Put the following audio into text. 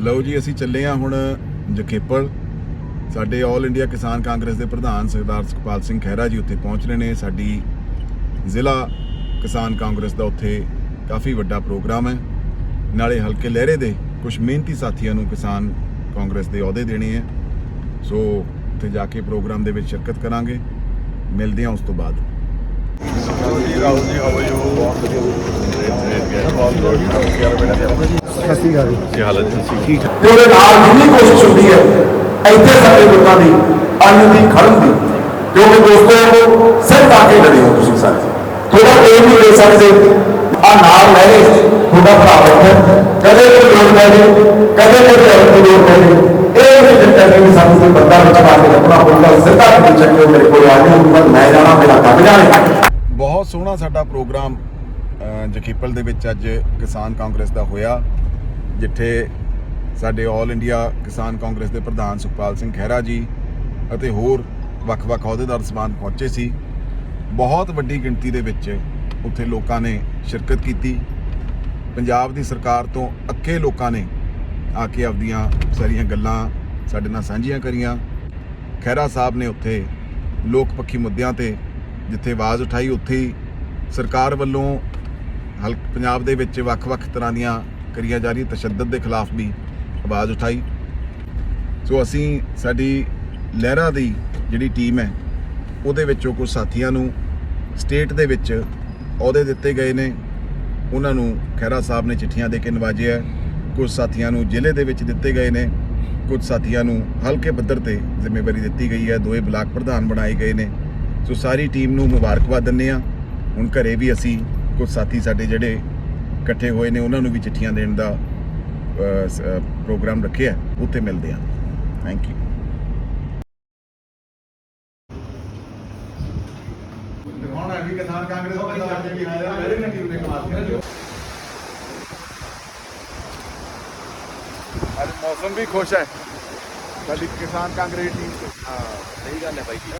ਲਓ ਜੀ, ਅਸੀਂ ਚੱਲੇ ਆ ਹੁਣ ਜਖੇਪਲ ਸਾਡੇ ਆਲ ਇੰਡੀਆ ਕਿਸਾਨ ਕਾਂਗਰਸ ਦੇ ਪ੍ਰਧਾਨ ਸਰਦਾਰ ਸੁਖਪਾਲ ਸਿੰਘ ਖਹਿਰਾ ਜੀ ਉੱਥੇ ਪਹੁੰਚ ਰਹੇ ਨੇ। ਸਾਡੀ ਜ਼ਿਲ੍ਹਾ ਕਿਸਾਨ ਕਾਂਗਰਸ ਦਾ ਉੱਥੇ ਕਾਫੀ ਵੱਡਾ ਪ੍ਰੋਗਰਾਮ ਹੈ। ਨਾਲੇ ਹਲਕੇ ਲਹਿਰੇ ਦੇ ਕੁਝ ਮਿਹਨਤੀ ਸਾਥੀਆਂ ਨੂੰ ਕਿਸਾਨ ਕਾਂਗਰਸ ਦੇ ਅਹੁਦੇ ਦੇਣੇ ਹੈ। ਸੋ ਉੱਥੇ ਜਾ ਕੇ ਪ੍ਰੋਗਰਾਮ ਦੇ ਵਿੱਚ ਸ਼ਿਰਕਤ ਕਰਾਂਗੇ। ਮਿਲਦੇ ਹਾਂ ਉਸ ਤੋਂ ਬਾਅਦ। ਜੀ, Rahul ji how are you ਸਸਤੀ ਗੱਲ ਕੀ ਹਾਲਤ ਹੈ ਠੀਕ ਤੇ ਉਹਦੇ ਨਾਲ ਜਿੰਨੀ ਕੋਸ਼ਿਸ਼ ਹੁੰਦੀ ਹੈ ਇੱਥੇ ਸਾਡੇ ਲੋਕਾਂ ਦੀ ਅੰਨ ਦੀ ਖੜਨ ਦੀ ਕਿਉਂਕਿ ਦੋਸਤੋ ਸਿਰ ਤਾਂ ਕੇ ਲੜੇ ਹੋ ਤੁਸੀਂ ਸਾਰੇ ਥੋੜਾ ਇਹ ਨਹੀਂ ਦੇ ਸਕਦੇ ਆ ਨਾਲ ਲੈ ਲੈ ਭਰਾ ਬੈਠਾ ਕਦੇ ਕੋਈ ਲੋੜ ਪੈ ਜੇ ਕਦੇ ਕੋਈ ਹੋਰ ਕੋਈ ਲੋੜ ਪੈ ਜੇ ਇਹ ਨਹੀਂ ਜਿੱਦਾਂ ਕਿ ਸਾਨੂੰ ਕੋਈ ਬੰਦਾ ਵਿੱਚ ਪਾ ਕੇ ਰੱਖਣਾ ਪਊਗਾ ਸਿੱਧਾ ਕਿ ਚੱਕਿਓ ਮੇਰੇ ਕੋਲ ਆ ਜਾਓ ਮੈਂ ਜਾਣਾ ਮੇਰਾ ਕੰਮ ਜਾਣੇ ਬਹੁਤ ਸੋਹਣਾ ਸਾਡਾ ਪ੍ਰੋਗਰਾਮ ਅ, ਜਖੀਪਲ ਦੇ ਵਿੱਚ ਅੱਜ ਕਿਸਾਨ ਕਾਂਗਰਸ ਦਾ ਹੋਇਆ ਜਿੱਥੇ ਸਾਡੇ ਆਲ ਇੰਡੀਆ ਕਿਸਾਨ ਕਾਂਗਰਸ ਦੇ ਪ੍ਰਧਾਨ ਸੁਖਪਾਲ ਸਿੰਘ ਖਹਿਰਾ ਜੀ ਅਤੇ ਹੋਰ ਵੱਖ-ਵੱਖ ਅਹੁਦੇਦਾਰ ਸਮਾਨ ਪਹੁੰਚੇ ਸੀ। ਬਹੁਤ ਵੱਡੀ ਗਿਣਤੀ ਦੇ ਵਿੱਚ ਉੱਥੇ ਲੋਕਾਂ ਨੇ ਸ਼ਿਰਕਤ ਕੀਤੀ। ਪੰਜਾਬ ਦੀ ਸਰਕਾਰ ਤੋਂ ਅੱਕੇ ਲੋਕਾਂ ਨੇ ਆ ਕੇ ਆਪਦੀਆਂ ਸਾਰੀਆਂ ਗੱਲਾਂ ਸਾਡੇ ਨਾਲ ਸਾਂਝੀਆਂ ਕਰੀਆਂ। ਖਹਿਰਾ ਸਾਹਿਬ ਨੇ ਉੱਥੇ ਲੋਕ ਪੱਖੀ ਮੁੱਦਿਆਂ ਤੇ ਜਿੱਥੇ ਆਵਾਜ਼ ਉਠਾਈ ਉੱਥੇ ਹੀ ਸਰਕਾਰ ਵੱਲੋਂ ਹਲਕ ਪੰਜਾਬ ਦੇ ਵਿੱਚ ਵੱਖ-ਵੱਖ ਤਰ੍ਹਾਂ ਦੀਆਂ ਕਰੀਆਂ ਜਾ ਰਹੀਆਂ, ਤਸ਼ੱਦਦ ਦੇ ਖਿਲਾਫ ਵੀ ਆਵਾਜ਼ ਉਠਾਈ। ਸੋ ਅਸੀਂ ਸਾਡੀ ਲਹਿਰਾ ਦੀ ਜਿਹੜੀ ਟੀਮ ਹੈ, ਉਹਦੇ ਵਿੱਚੋਂ ਕੁਝ ਸਾਥੀਆਂ ਨੂੰ ਸਟੇਟ ਦੇ ਵਿੱਚ ਅਹੁਦੇ ਦਿੱਤੇ ਗਏ ਨੇ। ਉਹਨਾਂ ਨੂੰ ਖਹਿਰਾ ਸਾਹਿਬ ਨੇ ਚਿੱਠੀਆਂ ਦੇ ਕੇ ਨਵਾਜਿਆ ਕੁਝ ਸਾਥੀਆਂ ਨੂੰ ਜ਼ਿਲ੍ਹੇ ਦੇ ਵਿੱਚ ਦਿੱਤੇ ਗਏ ਨੇ। ਕੁਝ ਸਾਥੀਆਂ ਨੂੰ ਹਲਕੇ ਪੱਧਰ ਤੇ ਜ਼ਿੰਮੇਵਾਰੀ ਦਿੱਤੀ ਗਈ ਹੈ। ਦੋਏ ਬਲਾਕ ਪ੍ਰਧਾਨ ਬਣਾਏ ਗਏ ਨੇ। ਸੋ ਸਾਰੀ ਟੀਮ ਨੂੰ ਮੁਬਾਰਕਬਾਦ ਦਿੰਦੇ ਆ ਹੁਣ ਘਰੇ ਵੀ ਅਸੀਂ ਕੁਝ ਸਾਥੀ ਸਾਡੇ ਜਿਹੜੇ ਇਕੱਠੇ ਹੋਏ ਨੇ, ਉਹਨਾਂ ਨੂੰ ਵੀ ਚਿੱਠੀਆਂ ਦੇਣ ਦਾ ਪ੍ਰੋਗਰਾਮ ਰੱਖਿਆ ਉੱਥੇ ਮਿਲਦੇ ਆ ਥੈਂਕ ਯੂ ਹੁਣ ਅਭੀ ਕਿਸਾਨ ਕਾਂਗਰਸ ਦਾ ਸਾਡੇ ਵੀ ਆਇਆ ਮੇਰੇ ਨਾਲ ਟੀਮ ਦੇ ਕਮਾਲ ਅੱਜ ਮੌਸਮ ਵੀ ਖੁਸ਼ ਹੈ। ਸਾਡੀ ਕਿਸਾਨ ਕਾਂਗਰਸ ਟੀਮ ਤੋਂ। ਹਾਂ, ਸਹੀ ਗੱਲ ਹੈ ਬਾਈ ਜੀ।